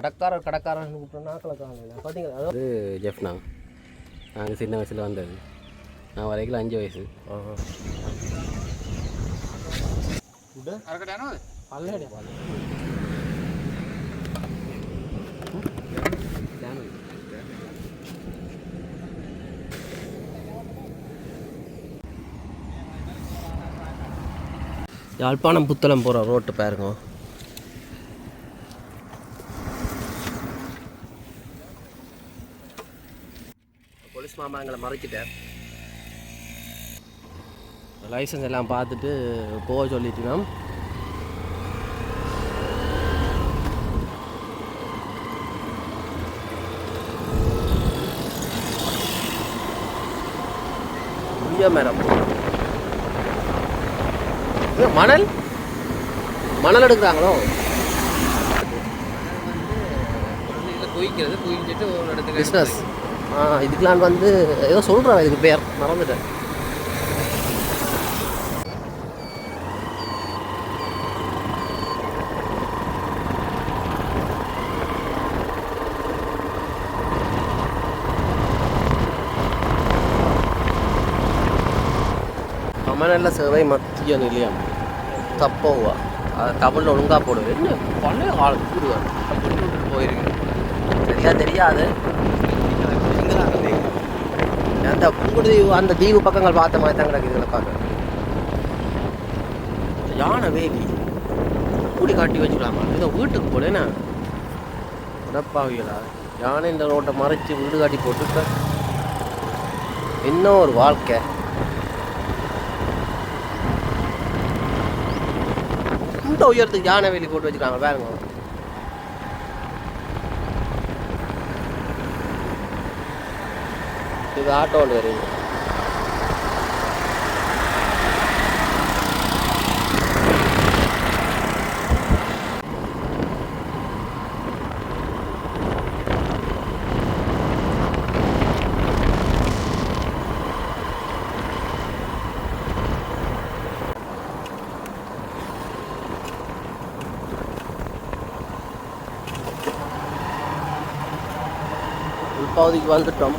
கடக்காரர் கடக்காரன் கூப்பிட்டோம்னா கலக்காரங்க பார்த்தீங்களா அதாவது ஜெஃப்னா நாங்கள் சின்ன வயசில் வந்தது. நான் வரைக்கும் அஞ்சு வயசு. பல்லடி. யாழ்ப்பாணம் புத்தளம் போகிற ரோட்டு பாருங்க. போலீஸ் மாமா எங்களை மறைச்சிட்டார் லைசன்ஸ் எல்லாம் பார்த்துட்டு போக புளிய மரம் இது மணல்? மணல் எடுக்கிறாங்களோ? குயிக்கிறது குயிச்சிட்டு ஒரு இடத்துக்கு பிஸ்னஸ் இதுக்கெலாம் வந்து ஏதோ சொல்கிறான் இதுக்கு பேர். மறந்துட்டேன். சமநல சேவை மத்திய நிலையம். தப்போவா? அது தமிழில் ஒழுங்காக போடுவேன் என்ன பழைய காலத்து கூடுவார்? அப்படின்னு விட்டுட்டு போயிருக்கு தெரியாது. அந்த புங்குடுதி அந்த தீவு பக்கங்கள் பார்த்த மாதிரி தான் கிடக்குது இதில் பார்க்க. யானை வேலி. கூடி காட்டி வச்சுக்கலாமா? இதை வீட்டுக்கு போலேண்ணா உடப்பாவிகளா யானை இந்த ரோட்டை மறைச்சி வீடு காட்டி போட்டுட்ட? இன்னும் ஒரு வாழ்க்கை. இந்த உயரத்துக்கு யானை வேலி போட்டு வச்சுருக்காங்க பாருங்க. இது ஆட்டோ வருது. உள்பகுதிக்கு வந்துட்டோம்.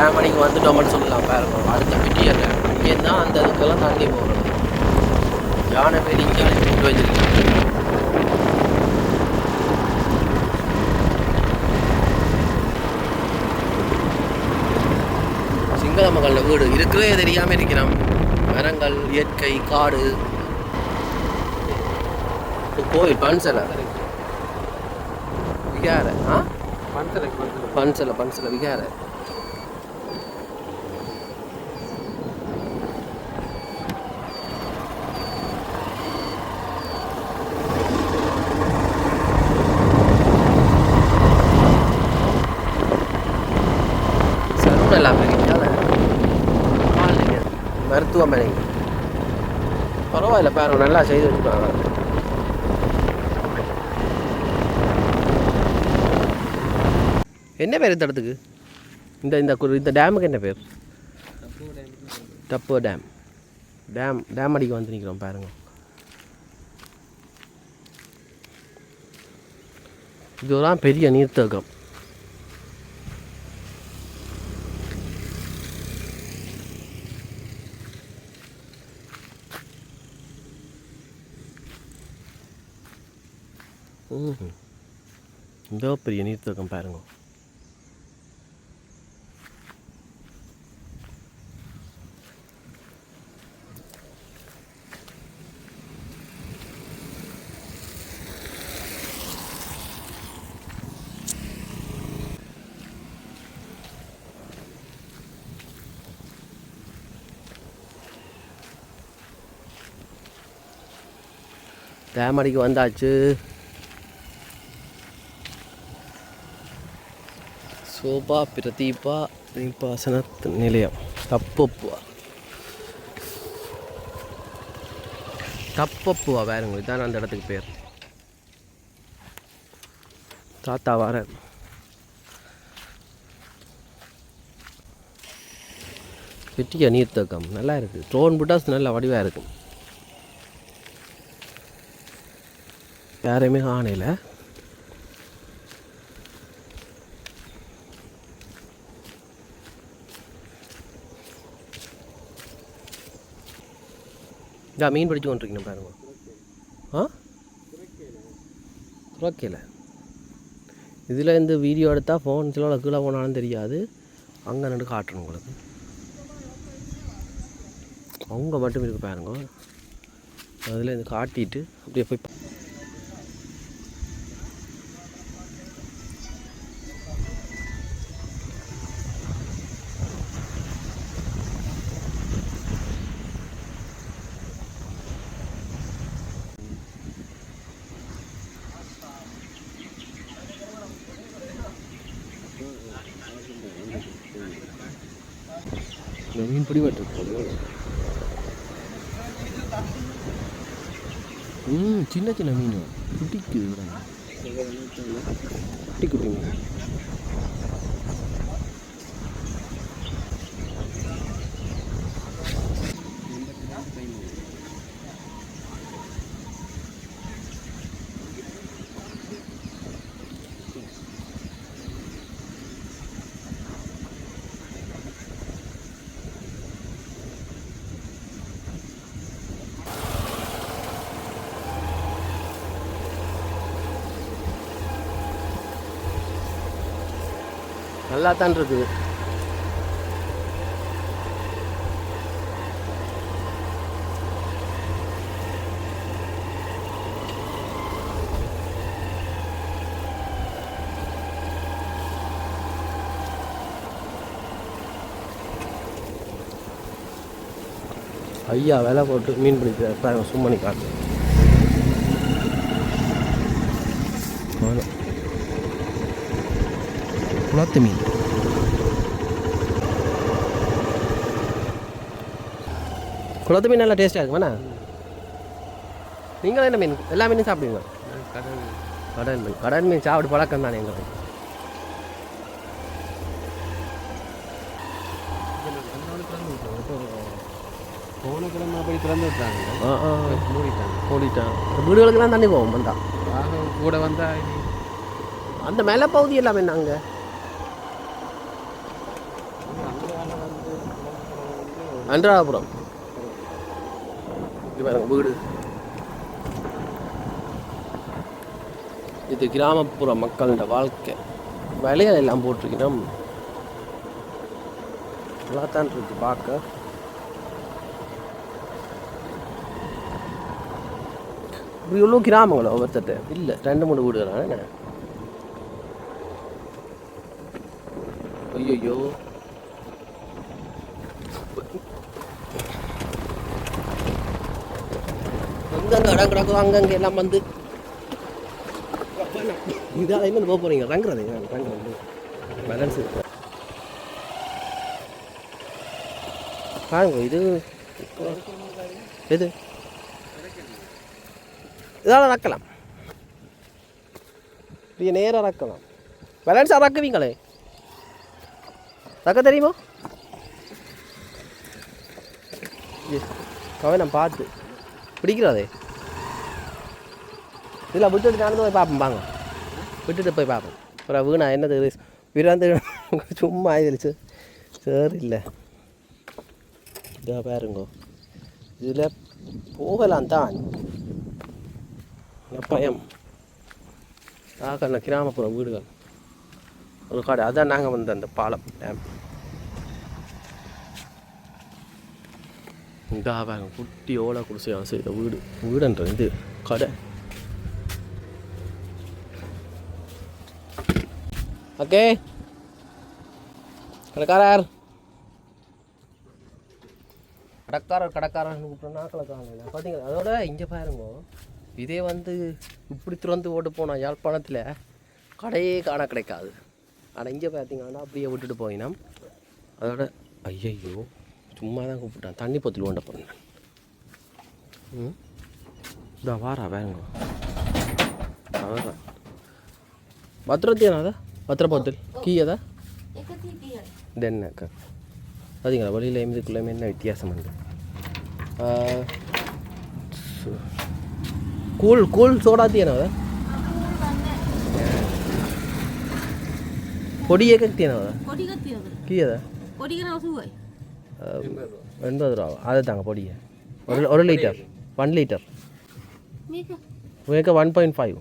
கிட்டத்தட்ட டேம் அன்னைக்கு வந்துட்டோம்னு சொல்லலாம் பாருங்க அடுத்த பிட்டியர் இங்கே தான் அந்த இதுக்கெல்லாம் தாண்டி போகணும் யானை பேர் இங்கே போட்டு வச்சிருக்காங்க சிங்கள மக்களோட வீடு இருக்கிறதே தெரியாமல் இருக்கிறோம் மரங்கள் இயற்கை காடு. கோயில் பன்சலை. விகார ஆ? பந்தலை பன்சலை பன்சலை விகார. பரவாயில்ல நல்லா செய்து வச்சுருப்பாங்க என்ன பேர் இந்த இடத்துக்கு? இந்த இந்த இந்த டேமுக்கு என்ன பேர்? டப்போ டேம். டேம் டேம் அடிக்க வந்து நிற்கிறோம் பாருங்க. இதுதான் பெரிய நீர்த்தேக்கம். ம்ஹும். இந்த பெரிய நீர்த்தேக்கம் பாருங்க டேமடிக்கு வந்தாச்சு சோபா பிரதீபா நீர்ப்பாசன நிலையம். தப்பப்புவா. தப்பப்புவா வேறுங்க இதான் அந்த இடத்துக்கு பேர். தாத்தா வர. வெட்டியா நீர்த்தக்கம் நல்லா இருக்குது ட்ரோன் புட்டாஸ் நல்ல வடிவாக இருக்கும் யாரையுமே காணையில் இதா மீன் பிடிச்சு கொண்டிருக்கணும் பாருங்க. ஆ? ஓகேல இதில் இந்த வீடியோ எடுத்தால் ஃபோன் சில கீழே போனாலும் தெரியாது. அங்கே நின்று காட்டணும் உங்களுக்கு. அவங்க மட்டும் இருக்கு பாருங்க. அதில் இது காட்டிட்டு அப்படியே போய் மீன் பிடிபட்டு மாட்டிருக்கு ம் சின்ன சின்ன மீன். குட்டிக்கு குட்டி குட்டி மீன் நல்லா தான் இருக்குது. ஐயா விலை போட்டு மீன் பிடிக்கிறார். பாருங்க சும்மணி காட்டு. குளத்து மீன். குளத்து மீன் நல்லா டேஸ்ட்டாக இருக்குமாண்ணா? நீங்களும் என்ன மீன் எல்லா மீனும் சாப்பிடுவீங்க கடல் மீன். கடல் மீன் சாப்பிட்டு பழக்கம் தானே எங்களுக்கு. போன கிழமை அப்படி திறந்து விட்டாங்க ஆ ஆ. மூடிட்டாங்க ஓடிட்டான் வீடுகளுக்கெல்லாம் தண்ணி போவோம் வந்தா. கூட வந்தா அந்த மேலே பகுதி எல்லாமே நாங்க. அன்றாபுரம். இது பாருங்க வீடு. இது கிராமப்புற மக்களோட வாழ்க்கை. விலையில எல்லாம் போட்டிருக்கிறோம். நல்லா தான் இருக்கு பார்க்க. இப்படி இவ்வளோ கிராமங்களோ ஒருத்தட்ட இல்லை ரெண்டு மூணு வீடுகள் என்ன ஐயோ அங்கங்கே இடம் கிடக்கும் அங்கங்க எல்லாம் வந்து. இதால என்ன போக போறீங்க? ரங்குறது ரங்குறது பேலன்ஸ் இருக்கு. பாருங்க இது எது? இதால் ரக்கலாம். இது நேராக ரக்கலாம். பேலன்ஸாக ரக்குவீங்களே? ரக்க தெரியுமா? கவனம் பார்த்து. பிடிக்கிறாதே இதில் விட்டுட்டு நடந்து போய் பார்ப்போம் வாங்க விட்டுட்டு போய் பார்ப்போம் அப்புறம் வீணா என்னது விராந்து சும்மா ஆயிடுச்சு சரி இல்லை இதா பாருங்க இதில் போகலாம் தான் பயம் ஆக கிராமப்புற வீடுகள் ஒரு காடு அதான் நாங்கள் வந்த அந்த பாலம் டேம் இதாக பாருங்க குட்டி ஓலை குடிசையாக செய்த வீடு வீடுன்றது இது கடை ஓகே கடைக்காரர் கடைக்காரர் கடைக்காரர்னு கூப்பிட்டோம்னா கலக்காரன் பார்த்தீங்களா அதோட இங்கே பாருங்க. இதே வந்து இப்படி திறந்து ஓட்டு போனால் யாழ்ப்பாணத்தில் கடையே காண கிடைக்காது. ஆனால் இங்கே பார்த்தீங்கன்னா அப்படியே விட்டுட்டு போயினோம். அதோட ஐயையோ சும்மா தான் கூப்பிட்டான். தண்ணி பொத்தில் ஓண்ட போனேன் ம்? இந்த வாரா வேணுங்க. அவரா பத்திரத்தியானாதா పత్ర పొద్దులు కీ కదా దెన్నాక அதுங்க வழியில் எம்துக்குள்ளே என்ன வித்தியாசம் உண்டு கூழ் கூழ் சோடாத்தியானவ பொடியே கத்தியானவ கீழே எண்பது ரூபா அதை தாங்க பொடியை. ஒரு ஒரு litre. One litre. மேக்க. One point five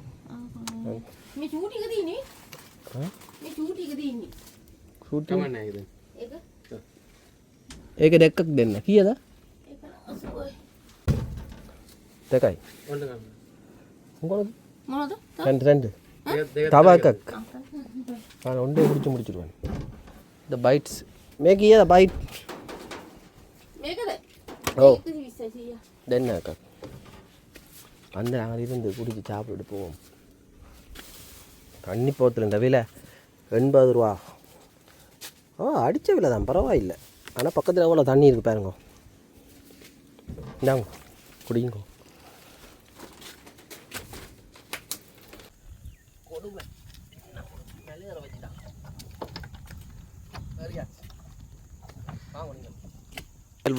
ඒක දෙක්කක් දෙන්න කියද එක ඔසුවයි දෙකයි ඔන්න ගන්න. මොකද මොනද ரெண்டு ரெண்டு දෙක- දෙක- තව එකක් நான் ஒன்றே முடிச்சு முடிச்சிடுவேன் இந்த பைட்ஸ் மே කියද බයිට් මේකද ඔව් එක විස්සයි සීය දෙන්න එකක් அந்த நாங்கள் இருந்து குடிச்சு சாப்பிட்டு போவோம் தண்ணி போத்தில் இந்த விலை எண்பது ரூபா. ஆ அடித்த விலை தான் பரவாயில்லை. ஆனால் பக்கத்தில் எவ்வளோ தண்ணி இருக்குது பாருங்க. இந்தாங்க குடிங்க.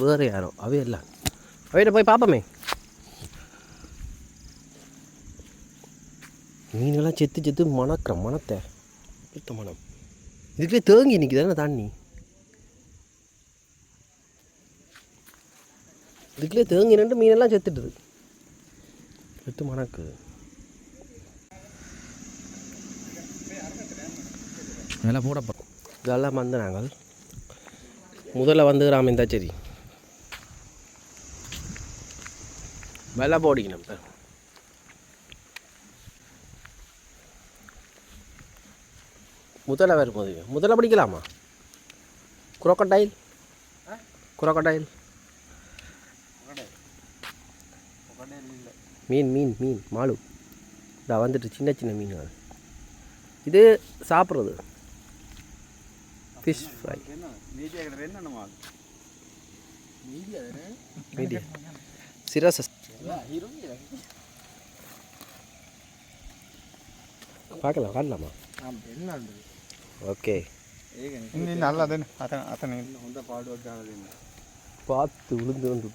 வேறு யாரோ? அவையெல்லாம். அவையிட்ட போய் பார்ப்போமே. மீனெல்லாம் செத்து செத்து மணக்கிற மணத்தை. சுத்த மனம் இதுக்குள்ளே தேங்கி நிற்குதானே தண்ணி? இதுக்குள்ளே தேங்கி நின்று மீனெல்லாம் செத்துட்டுது செத்து மணக்குது மேலே போடப்போம் இதெல்லாம் வந்து நாங்கள் முதல்ல வந்து ராமேந்தாச்சேரி வெள்ளை போடிக்கணும் இப்போ முதல்ல வரும்போது முதல்ல படிக்கலாமா? குரோக்கடைல் குரோக்கடைல் மீன் மீன் மீன் மாலு. இதா வந்துட்டு சின்ன சின்ன மீன். இது சாப்பிட்றது. Fish fry media. சிரஸ் பார்க்கலாம் காட்டலாமா? ஓகே ಓಕೆ ಇನ್ನು ಅಲ್ಲ ಅದೇನು ಅತ ಅತನ ಹೊಂದ ಪಾಡುವಾಗ ಕಾಣೋದಿಲ್ಲ ಪಾತು ಉಳಿದು ಒಂದು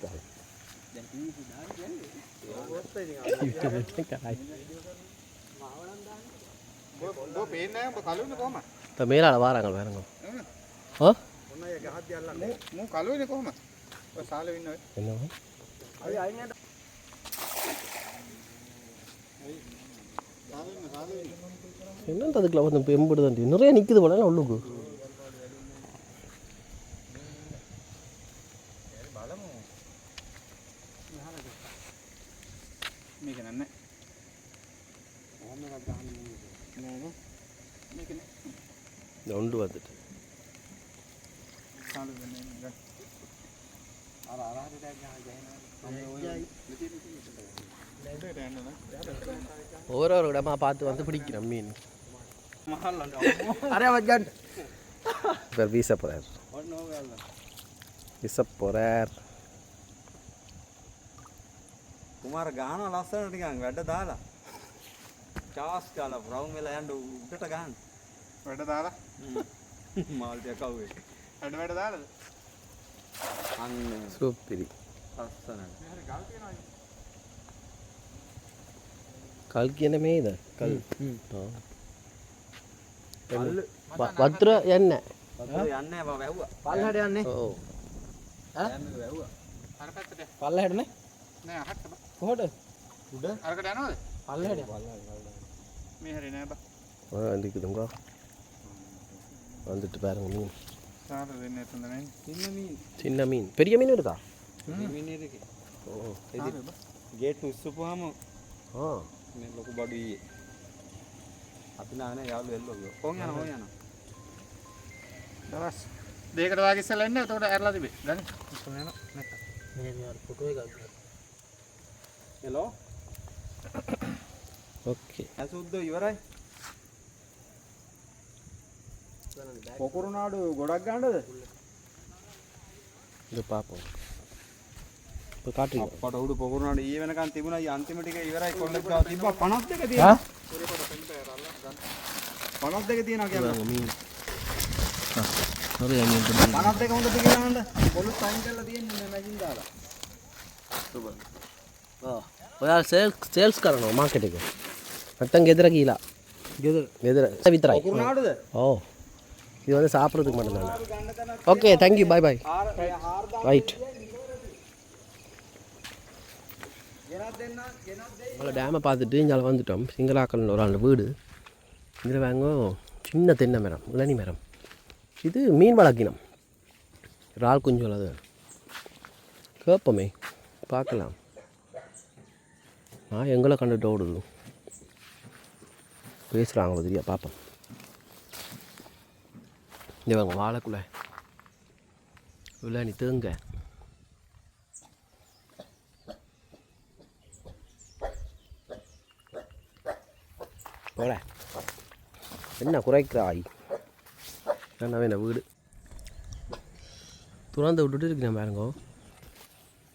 ಮೇಲಾಳ ವಾರಾಂಗಲ್ ವಾರಾಂಗಲ್ என்ன என்னென்றது அதுக்குள்ள கொஞ்சம் எம்பிடு தான் நிறைய நிற்குது போல உள்ளுக்கு. உண்டு வந்துட்டு. ஒரு ஒரு இடமா பார்த்து வந்து பிடிக்கிறோம் மீன் அரே வச்சான் இவர் வீச போகிறார் வீச போகிறார் ಕುಮಾರ ಗಾನ ಲಾಸ್ ನಟಿಗಾಂಗ್ ಬೆಡ್ಡ ದಾಲ ಚಾಸ್ ಕಾಲ ಬ್ರೌನ್ ಮೇಲೆ ಆ್ಯಂಡ್ ಉಟ್ಟಟ ಗಾನ್ ಬೆಡ್ಡ ದಾಲ ಮಾಲ್ ತೆಕ್ಕವೆ ಬೆಡ್ಡ ಬೆಡ್ಡ ದಾಲ ಹಂಗೆ ಸೂಪಿರಿ ಲಾಸ್ ನಟ හරි ගල් තියනවා. கல் என்னமே இது கல் ஆ. வ- வத்ர எண்ணெய் වතුර යන්නේ බා වැව්වා පල්ලහට යන්නේ ஓ යන්නේ වැව්වා අර පැත්තට. පල්ලහටනේ නෑ අහන්න බා. කොහොට උඩ අරකට යනවද? පල්ලහට මේ හරි නෑ බා. ஆ வந்துக்குதுங்க வந்துட்டு பாருங்க மீன் සාලේ වෙන්නේ එතන නේ. ඉන්න මී சின்ன மீன் பெரிய மீன் இருக்கா මිනිරක ஓ ගේට් උස්සපුවාම ஆ මේ ලොකු බඩු ඊයේ. අපි නානේ යාළුවෝ එල්ලෝ. කොහොම යනවා කොහොම යනවා. දවස් දෙකට වාගේ ඉස්සලා එන්න. එතකොට ඇරලා තිබේ. ගන්න. කොහොම යනවා නැත්නම්. මේ මේ ෆොටෝ එකක් ගන්න. හෙලෝ. ඔකේ. අසුද්දෝ ඉවරයි. පොකුරුනාඩු ගොඩක් ගන්නද? දුපාපෝ. பார்ப்போம் இப்போ காட்டுறீங்க අපට උඩු පොකුරුනාට ඊයේ වෙනකන් තිබුණා ඊ අන්තිම ටික ඉවරයි කොල්ලෙක් ගාව තිබ්බා 52 තියෙනවා 52 තියෙනවා කියන්නේ பாருங்க மீன் நிறைய மீன் பிடிச்சி මනත් එක හොඳට කියන්න පොලුත් අයින් කරලා තියෙන්නේ නැගින් දාලා ඔයා සේල්ස් සේල්ස් කරනවා මාකට් එක නැත්තම් ගෙදර ගිහිලා ගෙදර ගෙදර විතරයි කුරුනාඩුද ஓ இது வந்து சாப்பிட்றதுக்கு மட்டும்தானே okay thank you bye bye right அவ்வளோ டேமை பார்த்துட்டு இங்கே வந்துட்டோம். சிங்களாக்கல்னு ஒரு ஆள் வீடு. இதில் வாங்க சின்ன தென்னை மரம் இளநி மரம். இது மீன் வளர்க்கினம். இறால் குஞ்சு வளது கேட்போமே பார்க்கலாம். நான் எங்களை கண்டுட்டு ஓடுது. பேசுகிறாங்க தெரியா பார்ப்போம். இங்கே வாங்க வாழைக்குள்ள இளநி தேங்க போல என்ன குறைக்கிறாய்? என்னவே இந்த வீடு? துறந்து விட்டுட்டு இருக்கிறேன் பாருங்க.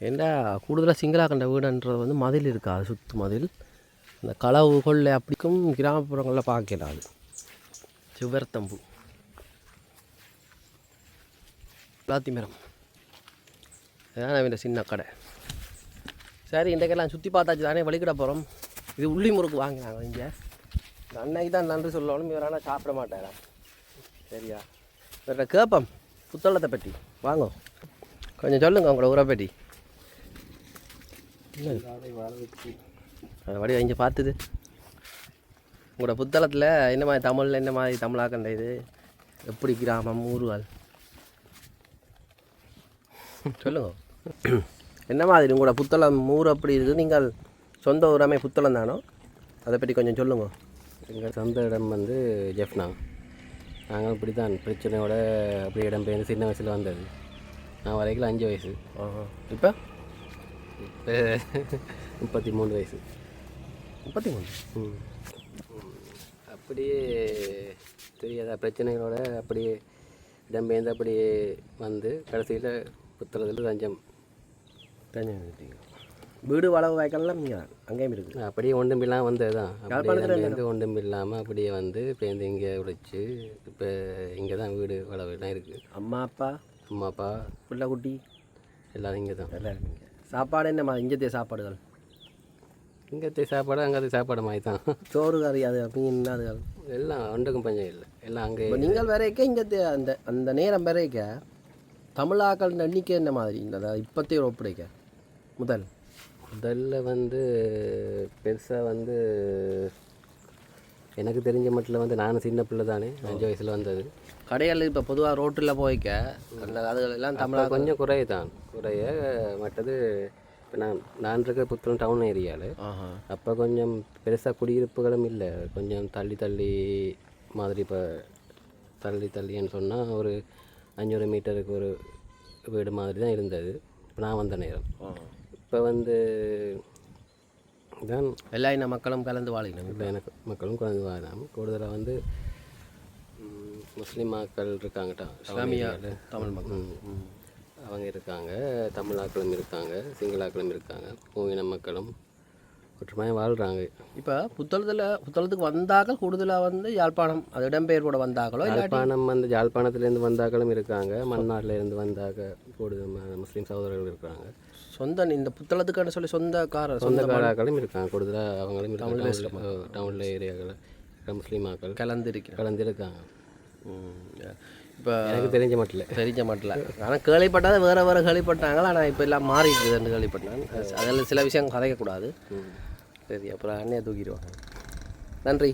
ஏண்டா கூடுதலாக சிங்களா கண்ட வீடுன்றது வந்து மதில் இருக்காது சுற்று மதில். இந்த களவு கொள்ளை அப்படிக்கும் கிராமப்புறங்களில் பார்க்கலாது சிவர்த்தம்பு. பிளாத்தி மரம் இதான் அவன் சின்ன கடை. சரி இன்றைக்கெல்லாம் சுற்றி பார்த்தாச்சு தானே வழிகிட போகிறோம் இது உள்ளி முறுக்கு வாங்கினாங்க இங்கே. அன்னைக்கு தான் நன்றி சொல்லணும் இவர் ஆனால் சாப்பிட மாட்டாரா? சரியா? இவர்கிட்ட கேட்போம் புத்தளத்தை பற்றி. வாங்க. கொஞ்சம் சொல்லுங்க உங்களோட உரை பற்றி. அதை வடி இங்கே பார்த்துது. உங்களோட புத்தளத்தில் என்ன மாதிரி தமிழில் என்ன மாதிரி தமிழாக்கண்ட இது? எப்படி கிராமம் ஊருவாள் சொல்லுங்க. என்ன மாதிரி உங்களோட புத்தளம் ஊர் அப்படி இருக்குது? நீங்கள் சொந்த ஊராமே புத்தளம் தானோ? அதை பற்றி கொஞ்சம் சொல்லுங்கள் எங்கள் சொந்த இடம் வந்து ஜெஃப்னா. நாங்கள் இப்படி தான் பிரச்சனையோட அப்படி இடம் பெயர்ந்து சின்ன வயசில் வந்தது. நான் வரைக்கும் அஞ்சு வயசு. இப்போ? இப்போ முப்பத்தி மூணு வயசு. முப்பத்தி மூணு. அப்படியே தெரியாத பிரச்சனைகளோட அப்படியே இடம்பெயர்ந்து அப்படியே வந்து கடைசியில் புத்தளத்தில் தஞ்சம். தெரிஞ்சு வீடு வளவு வாய்க்கெல்லாம் இங்கே தான். அங்கேயும் இருக்குது. அப்படியே ஒன்றும் இல்லாமல் வந்தது தான் வந்து ஒன்றும் இல்லாமல் அப்படியே வந்து இப்போ இந்த இங்கே உழைச்சி இப்போ இங்கே தான் வீடு வளவுலாம் இருக்குது அம்மா அப்பா அம்மா அப்பா பிள்ளை குட்டி எல்லோரும் இங்கே தான். எல்லாம் இருக்குங்க சாப்பாடு என்னம்மா இங்கத்தே சாப்பாடுகள்? இங்கத்தே சாப்பாடு அங்கத்தே சாப்பாடு மாதிரி தான். சோறு கறி அது அப்படின்னு அது எல்லாம் ஒன்றுக்கும் பஞ்சம் இல்லை. எல்லாம் அங்கே நீங்கள் வரைக்க இங்கே அந்த அந்த நேரம் வரைக்க தமிழாக்கள் எண்ணிக்கை என்ன மாதிரி? இல்லை இப்போத்தே ஒப்படைக்க. முதல். முதல்ல வந்து பெருசாக வந்து எனக்கு தெரிஞ்ச மட்டும் வந்து நானும் சின்ன பிள்ளை தானே அஞ்சு வயசில் வந்தது. கடைகள் இப்போ பொதுவாக ரோட்டில் போய்க்க அந்த தமிழா தமிழாக கொஞ்சம் குறைய தான் குறைய மற்றது இப்போ நான் நான் இருக்க புத்தளம் டவுன் ஏரியாவில் அப்போ கொஞ்சம் பெருசாக குடியிருப்புகளும் இல்லை. கொஞ்சம் தள்ளி தள்ளி மாதிரி இப்போ தள்ளி தள்ளின்னு சொன்னால் ஒரு அஞ்சூறு மீட்டருக்கு ஒரு வீடு மாதிரி தான் இருந்தது. இப்போ நான் வந்த நேரம். இப்போ வந்து தான் எல்லா இன மக்களும் கலந்து வாழிக்கணும் இப்போ எனக்கு மக்களும் குறைந்து வாழலாம் கூடுதலாக வந்து முஸ்லிம் மக்கள் இருக்காங்க டா- town இஸ்லாமிய. தமிழ் மக்கள். அவங்க இருக்காங்க தமிழாக்களும் இருக்காங்க சிங்களாக்களும் இருக்காங்க மூவின மக்களும் ஒற்றுமையாக வாழ்கிறாங்க இப்போ புத்தளத்தில் புத்தளத்துக்கு வந்தாக்கள் கூடுதலாக வந்து யாழ்ப்பாணம் அது இடம்பெயர்வோட வந்தாக்களோ இல்லாட்டி யாழ்ப்பாணம் வந்து யாழ்ப்பாணத்துலேருந்து வந்தாக்களும் இருக்காங்க மன்னார்ல இருந்து வந்தாக்க கூடுதல் முஸ்லீம் சகோதரர்கள் இருக்காங்க. சொந்த இந்த புத்தளத்துக்குன்னு சொல்லி சொந்தக்காரர் சொந்த சொந்தக்காராக்களும் இருக்காங்க கூடுதலாக அவங்களும் டவுனில் ஏரியாக்கள் முஸ்லீம் மக்கள் கலந்து இருக்கிறார் கலந்து இருக்காங்க இப்போ எனக்கு தெரிஞ்ச மட்டும் தெரிஞ்ச மாட்டல. ஆனால் கேள்விப்பட்டது வேறு வேறு கேள்விப்பட்டாங்களா ஆனால் இப்போ எல்லாம் மாறி இருக்குதுன்னு கேள்விப்பட்டேன். அதில் சில விஷயம் கதைக்கக்கூடாது. சரி அப்புறம் அண்ணையை தூக்கிடுவாங்க நன்றி